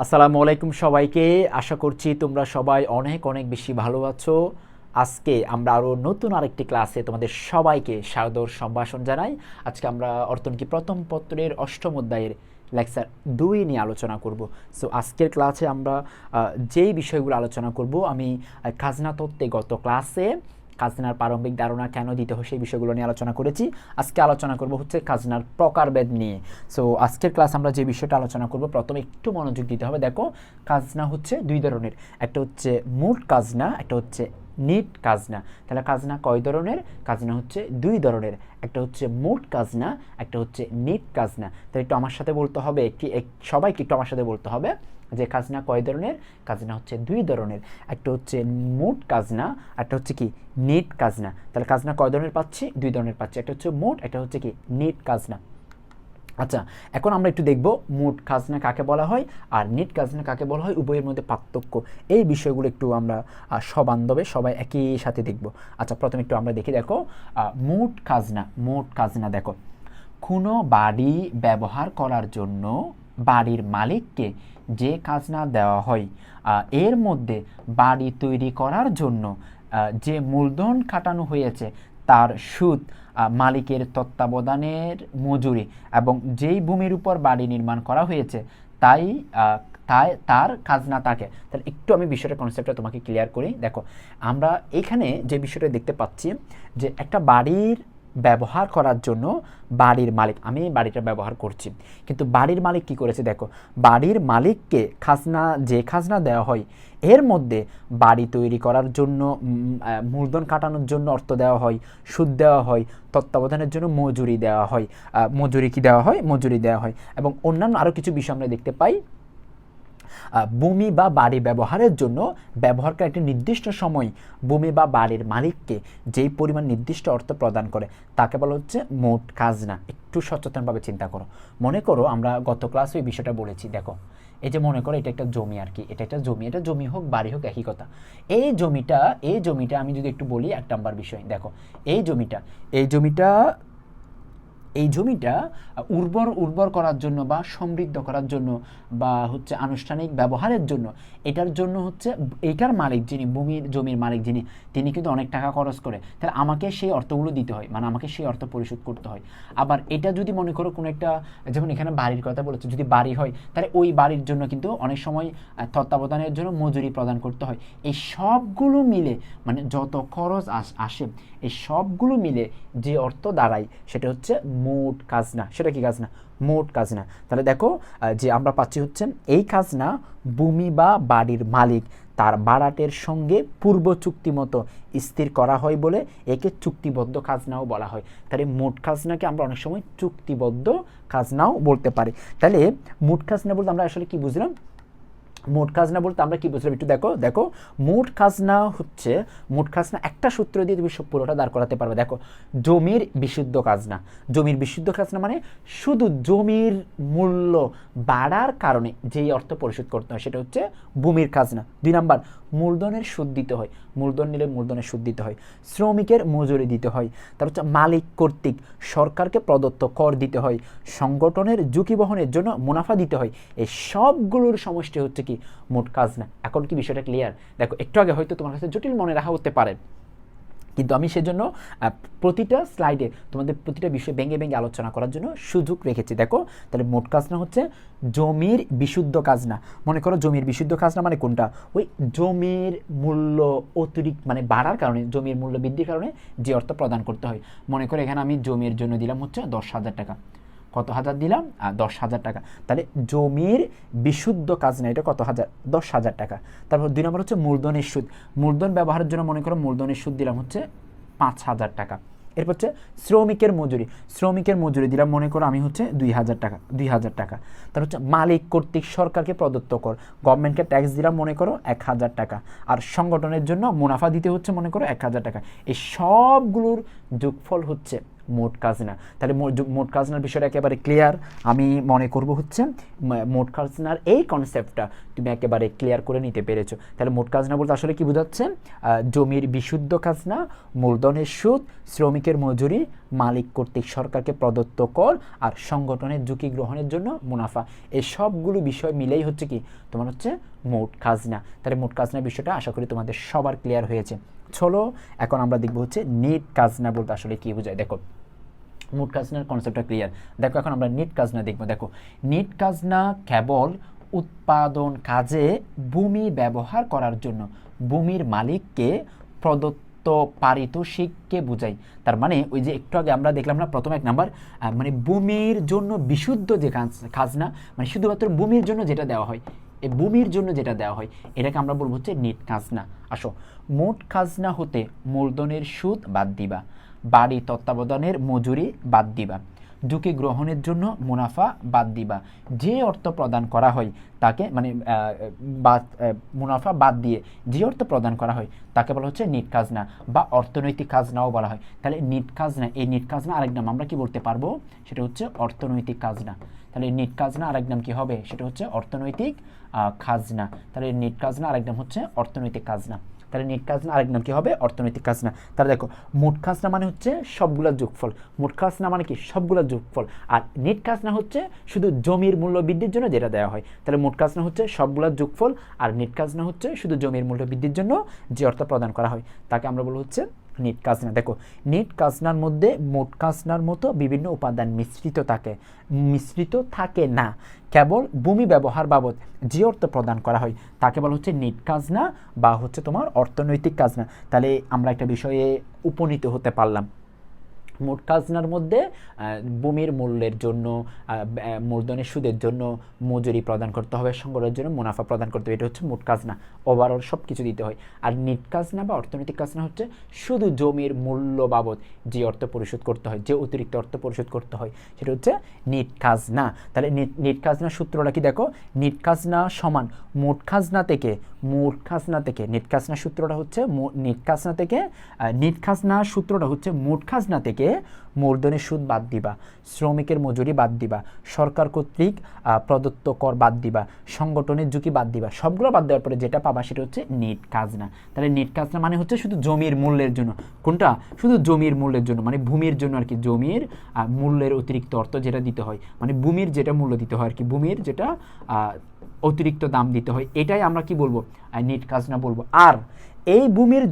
আসসালামু আলাইকুম সবাইকে। আশা করছি তোমরা সবাই অনেক অনেক বেশি ভালো আছো। আজকে আমরা আরও নতুন আরেকটি ক্লাসে তোমাদের সবাইকে সাদর সম্ভাষণ জানাই। আজকে আমরা অর্থনীতি প্রথম পত্রের অষ্টম অধ্যায়ের লেকচার দুই নিয়ে আলোচনা করব। সো আজকের ক্লাসে আমরা যেই বিষয়গুলো আলোচনা করব, আমি খাজনা তত্ত্বে গত ক্লাসে খাজনার প্রারম্ভিক ধারণা কেন দিতে হয় সেই বিষয়গুলো নিয়ে আলোচনা করেছি। আজকে আলোচনা করব হচ্ছে খাজনার প্রকারভেদ নিয়ে। সো আজকের ক্লাস আমরা যে বিষয়টা আলোচনা করব, প্রথমে একটু মনোযোগ দিতে হবে। দেখো, খাজনা হচ্ছে দুই ধরনের। একটা হচ্ছে মোট খাজনা, একটা হচ্ছে নিট খাজনা। তাহলে খাজনা কয় ধরনের? খাজনা হচ্ছে দুই ধরনের। একটা হচ্ছে মোট খাজনা, একটা হচ্ছে নিট খাজনা। তাহলে একটু আমার সাথে বলতে হবে, একটি, এক- সবাইকে একটু আমার সাথে বলতে হবে। যে খাজনা কয় ধরনের? খাজনা হচ্ছে দুই ধরনের। একটা হচ্ছে মোট খাজনা, একটা হচ্ছে কি নেট খাজনা। তাহলে খাজনা কয় ধরনের পাচ্ছি? দুই ধরনের পাচ্ছি। একটা হচ্ছে মোট, একটা হচ্ছে কি নেট খাজনা। আচ্ছা এখন আমরা একটু দেখব মোট খাজনা কাকে বলা হয় আর নেট খাজনা কাকে বলা হয়, উভয়ের মধ্যে পার্থক্য। এই বিষয়গুলো একটু আমরা সবান্ধবে সবাই একই সাথে দেখব। আচ্ছা প্রথমে একটু আমরা দেখি, দেখো মোট খাজনা মোট খাজনা দেখো। কোনো বাড়ি ব্যবহার করার জন্য বাড়ির মালিককে যে খাজনা দেওয়া হয় এর মধ্যে বাড়ি তৈরি করার জন্য যে মূলধন খাটানো হয়েছে, তার সুদ মালিকের তত্ত্বাবধানের মজুরি এবং যেই ভূমির উপর বাড়ি নির্মাণ করা হয়েছে, তাই তাই, তার খাজনা থাকে। তাহলে একটু আমি বিষয়টা কনসেপ্টটা তোমাকে ক্লিয়ার করি। দেখো, আমরা এখানে যে বিষয়টা দেখতে পাচ্ছি যে একটা বাড়ির ব্যবহার করার জন্য বাড়ির মালিক, আমি বাড়িটা ব্যবহার করছি। কিন্তু বাড়ির মালিক কি করেছে দেখো, বাড়ির মালিককে খাজনা, যে খাজনা দেওয়া হয়, এর মধ্যে বাড়ি তৈরি করার জন্য মূলধন কাটানোর জন্য অর্থ দেওয়া হয়, সুদ দেওয়া হয়, তত্ত্বাবধানের জন্য মজুরি দেওয়া হয় মজুরি কি দেওয়া হয়? মজুরি দেওয়া হয়। এবং অন্যান্য আরও কিছু বিষয় আমরা দেখতে পাই। ভূমি বা বাড়ি ব্যবহারের জন্য ব্যবহারকারী একটি নির্দিষ্ট সময় ভূমি বা বাড়ির মালিককে যেই পরিমাণ নির্দিষ্ট অর্থ প্রদান করে, তাকে বলা হচ্ছে মোট খাজনা। একটু সচেতনভাবে চিন্তা করো। মনে করো আমরা গত ক্লাসে এই বিষয়টা বলেছি, দেখো। এই যে মনে করো এটা একটা জমি আর কি, এটা একটা জমি, এটা জমি হোক, বাড়ি হোক, একই কথা। এই জমিটা এই জমিটা আমি যদি একটু বলি, এক নাম্বার বিষয়, দেখো। এই জমিটা এই জমিটা এই জমিটা উর্বর উর্বর করার জন্য বা সমৃদ্ধ করার জন্য বা হচ্ছে আনুষ্ঠানিক ব্যবহারের জন্য এটার জন্য হচ্ছে এটার মালিক যিনি, ভূমির জমির মালিক যিনি, তিনি কিন্তু অনেক টাকা খরচ করে। তাহলে আমাকে সেই অর্থগুলো দিতে হয় মানে আমাকে সেই অর্থ পরিশোধ করতে হয়। আবার এটা যদি মনে করো কোনো একটা, যেমন এখানে বাড়ির কথা বলেছে, যদি বাড়ি হয়, তাহলে ওই বাড়ির জন্য কিন্তু অনেক সময় তত্ত্বাবধানের জন্য মজুরি প্রদান করতে হয়। এই সবগুলো মিলে মানে যত খরচ আস- আসে, এই সবগুলো মিলে যে অর্থ দাঁড়ায়, সেটা হচ্ছে মোট খাজনা, সেটা কি খাজনা? মোট খাজনা। তাহলে দেখো যে আমরা পাচ্ছি হচ্ছে এই খাজনা ভূমি বা বাড়ির মালিক তার বাড়াটের সঙ্গে পূর্ব চুক্তি মতো স্থির করা হয় বলে একে চুক্তিবদ্ধ খাজনাও বলা হয়। তাহলে মোট খাজনাকে আমরা অনেক সময় চুক্তিবদ্ধ খাজনাও বলতে পারি। তাহলে মোট খাজনা বলতে আমরা আসলে কি বুঝলাম? মোট খাজনা বলতে আমরা কি বুঝলাম? একটু দেখো দেখো, মোট খাজনা হচ্ছে, মোট খাজনা একটা সূত্র দিয়ে তুমি সব পুরোটা দাঁড় করাতে পারবে। দেখো, জমির বিশুদ্ধ খাজনা। জমির বিশুদ্ধ খাজনা মানে শুধু জমির মূল্য বাড়ার কারণে যেই অর্থ পরিশোধ করতে হয়, সেটা হচ্ছে ভূমির খাজনা। দুই নাম্বার, মূলধনের সুদ দিতে হয়। মূলধন নিলে মূলধনের সুদ দিতে হয়। শ্রমিকের মজুরি দিতে হয়। তার হচ্ছে মালিক কর্তৃক সরকারকে প্রদত্ত কর দিতে হয়। সংগঠনের ঝুঁকি বহনের জন্য মুনাফা দিতে হয়। এই সবগুলোর সমষ্টি হচ্ছে কি? মোট খাজনা এখন কি বিষয়টা ক্লিয়ার দেখো, একটু আগে হয়তো তোমার কাছে জটিল মনে রাখা হতে পারে। কিন্তু আমি সেজন্য প্রতিটা স্লাইডে তোমাদের প্রতিটা বিষয় ভেঙে ভেঙে আলোচনা করার জন্য সুযোগ রেখেছি। দেখো, তাহলে মোট কাজনা হচ্ছে জমির বিশুদ্ধ কাজ না। মনে করো জমির বিশুদ্ধ কাজ না মানে কোনটা? ওই জমির মূল্য অতিরিক্ত মানে বাড়ার কারণে, জমির মূল্য বৃদ্ধির কারণে যে অর্থ প্রদান করতে হয়। মনে করো এখানে আমি জমির জন্য দিলাম হচ্ছে দশ হাজার টাকা। কত হাজার দিলাম? আর দশ হাজার টাকা। তাহলে জমির বিশুদ্ধ কাজ না এটা কত হাজার? দশ হাজার টাকা। তারপর দুই নম্বর হচ্ছে মূলধনের সুদ মূলধন ব্যবহারের জন্য মনে করো মূলধনের সুদ দিলাম হচ্ছে পাঁচ হাজার টাকা। এরপর হচ্ছে শ্রমিকের মজুরি। শ্রমিকের মজুরি দিলাম মনে করো আমি হচ্ছে দুই হাজার টাকা, দুই হাজার টাকা। তার হচ্ছে মালিক কর্তৃক সরকারকে প্রদত্ত কর। গভর্নমেন্টকে ট্যাক্স দিলাম মনে করো এক হাজার টাকা। আর সংগঠনের জন্য মুনাফা দিতে হচ্ছে মনে করো এক হাজার টাকা। এই সবগুলোর যোগফল হচ্ছে মোট খাজনা। তাহলে মোট- খাজনার বিষয়টা একেবারে ক্লিয়ার আমি মনে করব হচ্ছে মোট খাজনার এই কনসেপ্টটা তুমি একেবারে ক্লিয়ার করে নিতে পেরেছ। তাহলে মোট খাজনা বলতে আসলে কি বোঝাচ্ছে? জমির বিশুদ্ধ খাজনা, মূলধনের সুদ, শ্রমিকের মজুরি, মালিক কর্তৃক সরকারকে প্রদত্ত কর আর সংগঠনের ঝুঁকি গ্রহণের জন্য মুনাফা। এই সবগুলো বিষয় মিলেই হচ্ছে কি? তোমার হচ্ছে মোট খাজনা। তাহলে মোট খাজনা বিষয়টা আশা করি তোমাদের সবার ক্লিয়ার হয়েছে। চলো, এখন আমরা দেখব হচ্ছে নেট খাজনা বলতে আসলে কি বোঝায়। দেখো মোট খাজনার কনসেপ্টটা ক্লিয়ার দেখো, এখন আমরা নিট কাজনা দেখব। দেখো নিট কাজনা কেবল উৎপাদন কাজে ভূমি ব্যবহার করার জন্য, ভূমির মালিককে প্রদত্ত পারিতোষিককে বোঝায়। তার মানে ওই যে একটু আগে আমরা দেখলাম না, প্রথম এক নাম্বার মানে ভূমির জন্য বিশুদ্ধ যে খাজ- খাজনা মানে শুধুমাত্র ভূমির জন্য যেটা দেওয়া হয় এই ভূমির জন্য যেটা দেওয়া হয়, এটাকে আমরা বলব হচ্ছে নিট খাজনা। আসো, মোট খাজনা হতে মূলধনের সুদ বাদ দিবা, বাড়ি তত্ত্বাবধানের মজুরি বাদ দিবা ঝুঁকি গ্রহণের জন্য মুনাফা বাদ দিবা। যে অর্থ প্রদান করা হয় তাকে মানে বাদ মুনাফা বাদ দিয়ে যে অর্থ প্রদান করা হয় তাকে বলা হচ্ছে নিট খাজনা বা অর্থনৈতিক খাজনাও বলা হয়। তাহলে নিট খাজনা, এই নিট খাজনা আরেক নাম আমরা কি বলতে পারব? সেটা হচ্ছে অর্থনৈতিক খাজনা। তাহলে নিট খাজনা আরেক নাম কি হবে? সেটা হচ্ছে অর্থনৈতিক খাজনা। তাহলে নেট খাজনা, আরেক নাম হচ্ছে অর্থনৈতিক খাজনা। তাহলে নেট খাজনা, আরেক নাম কি হবে? অর্থনৈতিক খাজনা। তাহলে দেখো, মোট খাজনা মানে হচ্ছে সবগুলা যোগফল। মোট খাজনা মানে কি? সবগুলা যোগফল। আর নেট খাজনা হচ্ছে শুধু জমির মূল্য বৃদ্ধির জন্য যেটা দেওয়া হয়। তাহলে মোট খাজনা হচ্ছে সবগুলা যোগফল, আর নেট খাজনা হচ্ছে শুধু জমির মূল্য বৃদ্ধির জন্য যে অর্থ প্রদান করা হয়। তাকে আমরা বলব হচ্ছে নেট কাজনা দেখো, নেট কাজনার মধ্যে মোট কাজনার মতো বিভিন্ন উপাদান মিশ্রিত থাকে। মিশ্রিত থাকে না, কেবল ভূমি ব্যবহার বাবদ যে অর্থ প্রদান করা হয়, তাকে বলা হচ্ছে নেট কাজনা বা হচ্ছে তোমার অর্থনৈতিক কাজনা তাহলে আমরা একটা বিষয়ে উপনীত হতে পারলাম। মোট খাজনার মধ্যে ভূমির মূল্যের জন্য মূলধনের সুদের জন্য মজুরি প্রদান করতে হবে, সংগ্রহের জন্য মুনাফা প্রদান করতে হবে, এটা হচ্ছে মোট খাজনা। ওভারঅল সব কিছু দিতে হয়। আর নিট খাজনা বা অর্থনৈতিক খাজনা হচ্ছে শুধু জমির মূল্য বাবদ যে অর্থ পরিশোধ করতে হয়, যে অতিরিক্ত অর্থ পরিশোধ করতে হয়, সেটা হচ্ছে নিট খাজনা। তাহলে নিট- খাজনার সূত্রটা কি দেখো? নিট খাজনা সমান মোট খাজনা থেকে মোট খাজনা থেকে নিট খাজনা সূত্রটা হচ্ছে নিট খাজনা থেকে নিট খাজনা সূত্রটা হচ্ছে মোট খাজনা থেকে মূলধনের সুদ বাদ দিবা, শ্রমিকের মজুরি বাদ দিবা, সরকার কর্তৃক প্রদত্ত কর বাদ দিবা, সংগঠনের ঝুঁকি বাদ দিবা, সবগুলো বাদ দেওয়ার পরে যেটা পাবা সেটা হচ্ছে নেট খাজনা তাহলে নেট খাজনা মানে হচ্ছে শুধু জমির মূল্যের জন্য। কোনটা? শুধু জমির মূল্যের জন্য মানে ভূমির জন্য আর কি, জমির মূল্যের অতিরিক্ত অর্থ যেটা দিতে হয় মানে ভূমির যেটা মূল্য দিতে হয় আর কি, ভূমির যেটা অতিরিক্ত দাম দিতে হয়। এটাই আমরা কি বলব? নেট কাজ না বলব। আর এই ভূমির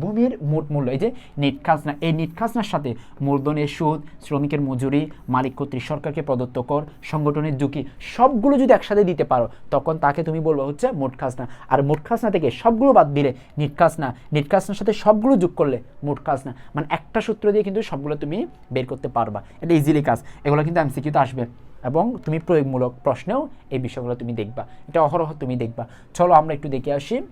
ভূমির মোট মূল্য, এই যে নেট খাজনা, এই নেট খাজনার সাথে মূলধনের সুদ, শ্রমিকের মজুরি, মালিক কর্তৃক সরকারকে প্রদত্ত কর, সংগঠনের ঝুঁকি, সবগুলো যদি একসাথে দিতে পারো, তখন তাকে তুমি বলব হচ্ছে মোট খাজনা। আর মোট খাজনা থেকে সবগুলো বাদ দিলে নেট খাজনা, নেট খাজনার সাথে সবগুলো যোগ করলে মোট খাজনা। মানে একটা সূত্র দিয়ে কিন্তু সবগুলো তুমি বের করতে পারবা। এটা ইজিলি কাজ। এগুলো কিন্তু এমসিকিউতে আসবে। এবং তুমি প্রয়োগমূলক প্রশ্নেও এই বিষয়গুলো তুমি দেখবা। এটা অহরহ তুমি দেখবা। চলো আমরা একটু দেখে আসি।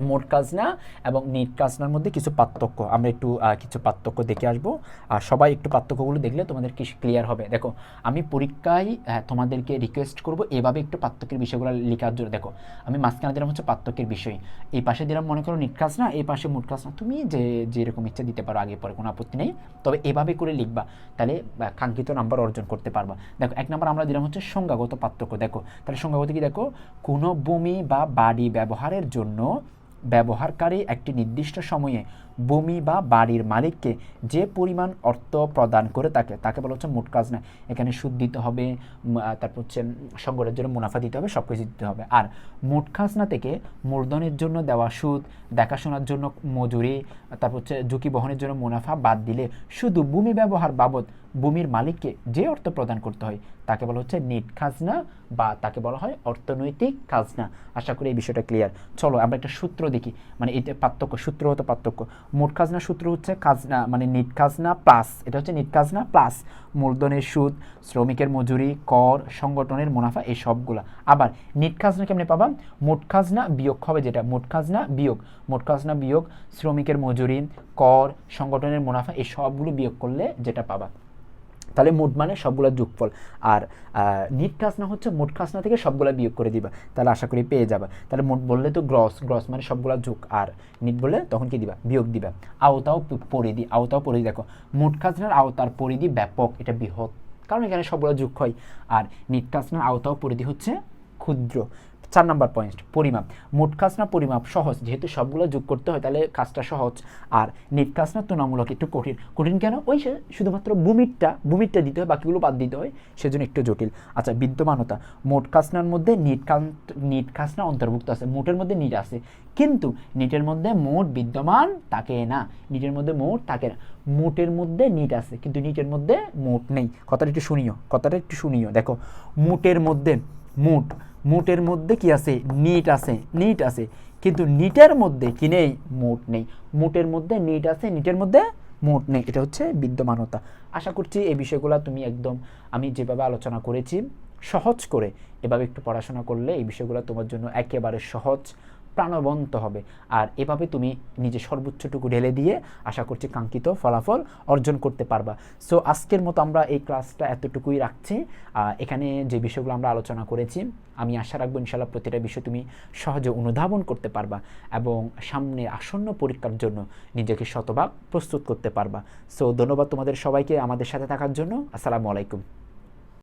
মোট কাজনা এবং নিট কাজনার মধ্যে কিছু পার্থক্য। আমরা একটু কিছু পার্থক্য দেখে আসব। আর সবাই একটু পার্থক্যগুলো দেখলে তোমাদের কি ক্লিয়ার হবে। দেখো, আমি পরীক্ষায় তোমাদেরকে রিকোয়েস্ট করব এভাবে একটু পার্থক্যের বিষয়গুলো লেখার জন্য। দেখো, আমি মাঝখানে দিলাম হচ্ছে পার্থক্যের বিষয়। এই পাশে দিলাম, মনে করো, নিট কাজনা, এই পাশে মোট কাজনা। তুমি যে, যেরকম ইচ্ছা দিতে পারো, আগে পরে কোনো আপত্তি নেই। তবে এভাবে করে লিখবা, তাহলে কাঙ্ক্ষিত নাম্বার অর্জন করতে পারবা। দেখো, এক নাম্বার আমরা দিলাম হচ্ছে সংজ্ঞাগত পার্থক্য। দেখো, তাহলে সংজ্ঞাগত কি? দেখো, কোনো ভূমি বা বাড়ি ব্যবহারের জন্য ব্যবহারকারী একটি নির্দিষ্ট সময়ে ভূমি বা বাড়ির মালিককে যে পরিমাণ অর্থ প্রদান করে থাকে তাকে বলা হচ্ছে মোট কাজ না এখানে সুদ দিতে হবে তারপর হচ্ছে সংগ্রহের জন্য মুনাফা দিতে হবে সব কিছু দিতে হবে। আর মোট খাজনা থেকে মূলধনের জন্য দেওয়া সুদ, দেখাশোনার জন্য মজুরি, তারপর হচ্ছে ঝুঁকি বহনের জন্য মুনাফা বাদ দিলে শুধু ভূমি ব্যবহার বাবদ ভূমির মালিককে যে অর্থ প্রদান করতে হয়, তাকে বলা হচ্ছে নেট খাজনা বা তাকে বলা হয় অর্থনৈতিক খাজনা। আশা করি এই বিষয়টা ক্লিয়ার চলো আমরা একটা সূত্র দেখি। মানে এটা পার্থক্য সূত্রগত পার্থক্য। মোট খাজনা সূত্র হচ্ছে খাজনা মানে নেট খাজনা প্লাস এটা হচ্ছে নেট খাজনা প্লাস মূলধনের সুদ, শ্রমিকের মজুরি, কর, সংগঠনের মুনাফা, এই সবগুলো। আবার নেট খাজনা কেমনে পাবা? মোট খাজনা বিয়োগ হবে যেটা? মোট খাজনা বিয়োগ। মোট খাজনা বিয়োগ শ্রমিকের মজুরি, কর, সংগঠনের মুনাফা, এই সবগুলো বিয়োগ করলে যেটা পাবা। তাহলে মোট মানে সবগুলো যোগফল। আর নিট খাসনা হচ্ছে মোট খাসনা থেকে সবগুলো বিয়োগ করে দিবা, তাহলে আশা করি পেয়ে যাবা। তাহলে মোট বললে তো গ্রস গ্রস মানে সবগুলো যোগ, আর নিট বললে তখন কি দিবা? বিয়োগ দিবা। আওতাও পরিধি আওতাও পরিধি দেখো, মোট খাজনার আওতার পরিধি ব্যাপক, এটা বৃহৎ, কারণ এখানে সবগুলো যোগ হয়। আর নিট খাজনার আওতাও পরিধি হচ্ছে ক্ষুদ্র। চার নাম্বার পয়েন্ট পরিমাপ। মোট কাজ না পরিমাপ সহজ? যেহেতু সবগুলো যোগ করতে হয়, তাহলে কাজটা সহজ। আর নেট খাজনা তুলনামূলক একটু কঠিন। কঠিন কেন? ওই সে শুধুমাত্র ভূমিরটা ভূমিরটা দিতে হয়, বাকিগুলো বাদ দিতে হয়, সেজন্য একটু জটিল। আচ্ছা বিদ্যমানতা। মোট খাজনার মধ্যে নিট নিট খাজনা অন্তর্ভুক্ত আছে। মোটের মধ্যে নিট আছে। কিন্তু নিটের মধ্যে মোট বিদ্যমান থাকে না। নিটের মধ্যে মোট থাকে না। মোটের মধ্যে নিট আছে, কিন্তু নিটের মধ্যে মোট নেই। কথাটা একটু শুনিও, কথাটা একটু শুনিও। দেখো, মোটের মধ্যে মোট মোটের মধ্যে কি আছে? নিট আছে নিট আছে। কিন্তু নিটের মধ্যে কি নেই? মোট নেই। মোটের মধ্যে নিট আছে, নিটের মধ্যে মোট নেই। এটা হচ্ছে বিদ্যমানতা। আশা করছি এই বিষয়গুলো তুমি একদম আমি যেভাবে আলোচনা করেছি সহজ করে এভাবে একটু পড়াশোনা করলে এই বিষয়গুলো তোমার জন্য একেবারে সহজ প্রাণবন্ত হবে। আর এভাবে তুমি নিজে সর্বোচ্চটুকু ঢেলে দিয়ে আশা করছি কাঙ্ক্ষিত ফলাফল অর্জন করতে পারবা। সো আজকের মতো আমরা এই ক্লাসটা এতটুকুই রাখছি। এখানে যে বিষয়গুলো আমরা আলোচনা করেছি, আমি আশা রাখব ইনশাল্লাহ প্রতিটা বিষয় তুমি সহজে অনুধাবন করতে পারবা এবং সামনে আসন্ন পরীক্ষার জন্য নিজেকে শতভাগ প্রস্তুত করতে পারবা। সো ধন্যবাদ তোমাদের সবাইকে আমাদের সাথে থাকার জন্য। আসসালামু আলাইকুম।